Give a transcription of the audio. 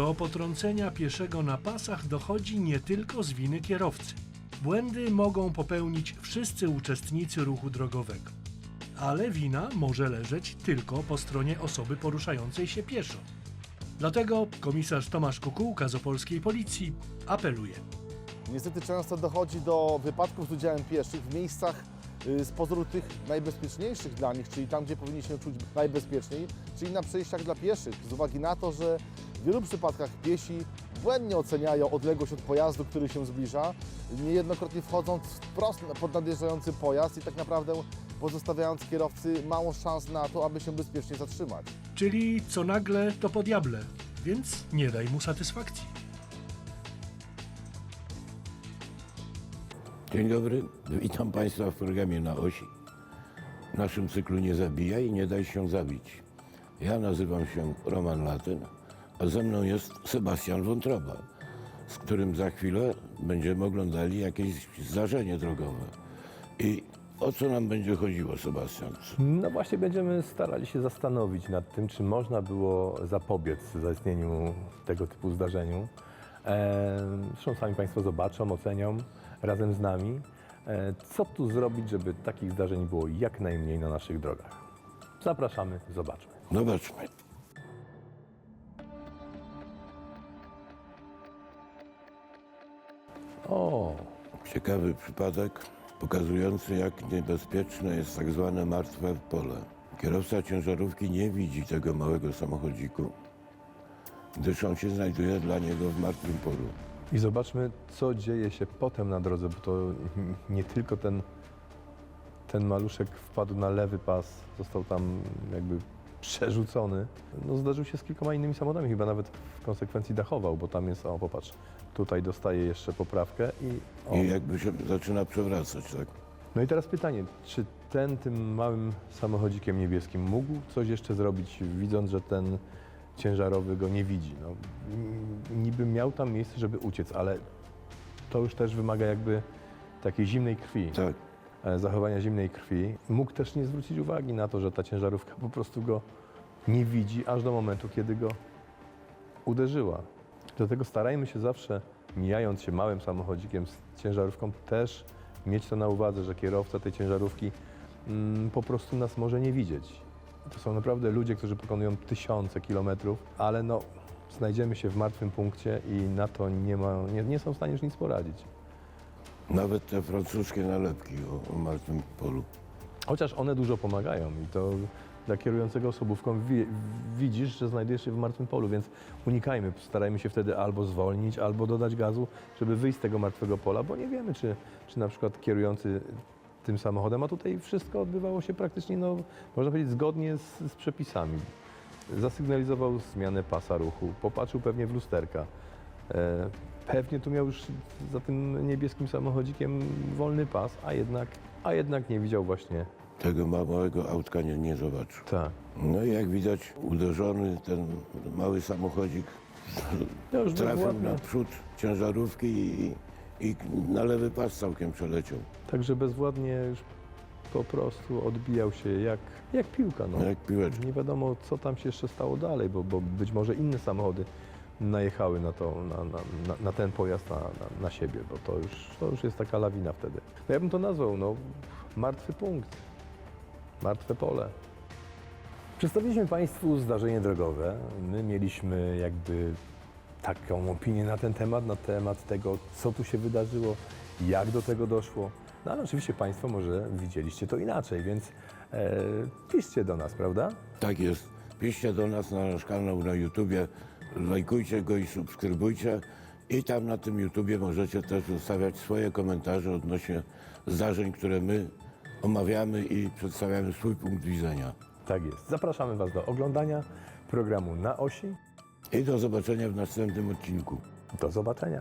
Do potrącenia pieszego na pasach dochodzi nie tylko z winy kierowcy. Błędy mogą popełnić wszyscy uczestnicy ruchu drogowego. Ale wina może leżeć tylko po stronie osoby poruszającej się pieszo. Dlatego komisarz Tomasz Kukułka z opolskiej policji apeluje. Niestety często dochodzi do wypadków z udziałem pieszych w miejscach y, z pozoru tych najbezpieczniejszych dla nich, czyli tam, gdzie powinni się czuć najbezpieczniej, czyli na przejściach dla pieszych, z uwagi na to, że w wielu przypadkach piesi błędnie oceniają odległość od pojazdu, który się zbliża, niejednokrotnie wchodząc wprost pod nadjeżdżający pojazd i tak naprawdę pozostawiając kierowcy mało szans na to, aby się bezpiecznie zatrzymać. Czyli co nagle to po diable, więc nie daj mu satysfakcji. Dzień dobry, witam Państwa w programie Na Osi. W naszym cyklu Nie zabijaj i nie daj się zabić. Ja nazywam się Roman Latyn, a ze mną jest Sebastian Wątroba, z którym za chwilę będziemy oglądali jakieś zdarzenie drogowe. I o co nam będzie chodziło, Sebastian? No właśnie będziemy starali się zastanowić nad tym, czy można było zapobiec zaistnieniu tego typu zdarzeniu. E, Zresztą sami Państwo zobaczą, ocenią razem z nami, e, co tu zrobić, żeby takich zdarzeń było jak najmniej na naszych drogach. Zapraszamy, zobaczmy. Zobaczmy. O, Ciekawy przypadek pokazujący, jak niebezpieczne jest tak zwane martwe pole. Kierowca ciężarówki nie widzi tego małego samochodziku, gdyż on się znajduje dla niego w martwym polu. i zobaczmy, co dzieje się potem na drodze, bo to nie tylko ten, ten maluszek wpadł na lewy pas, został tam jakby przerzucony. No, zdarzył się z kilkoma innymi samochodami, chyba nawet w konsekwencji dachował, bo tam jest, o popatrz, tutaj dostaje jeszcze poprawkę i... O. I jakby się zaczyna przewracać, tak? No i teraz pytanie, czy ten tym małym samochodzikiem niebieskim mógł coś jeszcze zrobić, widząc, że ten ciężarowy go nie widzi? No, niby miał tam miejsce, żeby uciec, ale to już też wymaga jakby takiej zimnej krwi, Tak. E, zachowania zimnej krwi. Mógł też nie zwrócić uwagi na to, że ta ciężarówka po prostu go nie widzi, aż do momentu, kiedy go uderzyła. Dlatego starajmy się zawsze, mijając się małym samochodzikiem z ciężarówką, też mieć to na uwadze, że kierowca tej ciężarówki mm, po prostu nas może nie widzieć. To są naprawdę ludzie, którzy pokonują tysiące kilometrów, ale no, znajdziemy się w martwym punkcie i na to nie, ma, nie, nie są w stanie już nic poradzić. Nawet te francuskie nalepki o, o martwym polu. Chociaż one dużo pomagają i to dla kierującego osobówką wi- widzisz, że znajdujesz się w martwym polu, więc unikajmy, starajmy się wtedy albo zwolnić, albo dodać gazu, żeby wyjść z tego martwego pola, bo nie wiemy, czy, czy na przykład kierujący tym samochodem, a tutaj wszystko odbywało się praktycznie, no, można powiedzieć, zgodnie z, z przepisami. Zasygnalizował zmianę pasa ruchu, popatrzył pewnie w lusterka. E, pewnie tu miał już za tym niebieskim samochodzikiem wolny pas, a jednak, a jednak nie widział właśnie. Tego małego autka nie, nie zobaczył. Tak. No i jak widać, uderzony ten mały samochodzik No już trafił bezwładnie. na przód ciężarówki i, i na lewy pas całkiem przeleciał. Także bezwładnie już po prostu odbijał się jak, jak piłka. No. Jak piłeczka. Nie wiadomo, co tam się jeszcze stało dalej, bo, bo być może inne samochody najechały na, to, na, na, na, na ten pojazd, na, na, na siebie, bo to już, to już jest taka lawina wtedy. No ja bym to nazwał, no, martwy punkt, martwe pole. Przedstawiliśmy Państwu zdarzenie drogowe. My mieliśmy jakby taką opinię na ten temat, na temat tego, co tu się wydarzyło, jak do tego doszło. No ale oczywiście Państwo może widzieliście to inaczej, więc e, piszcie do nas, prawda? Tak jest. Piszcie do nas na nasz kanał na YouTubie, lajkujcie go i subskrybujcie. I tam na tym YouTubie możecie też zostawiać swoje komentarze odnośnie zdarzeń, które my omawiamy i przedstawiamy swój punkt widzenia. Tak jest. Zapraszamy Was do oglądania programu Na Osi. I do zobaczenia w następnym odcinku. Do zobaczenia.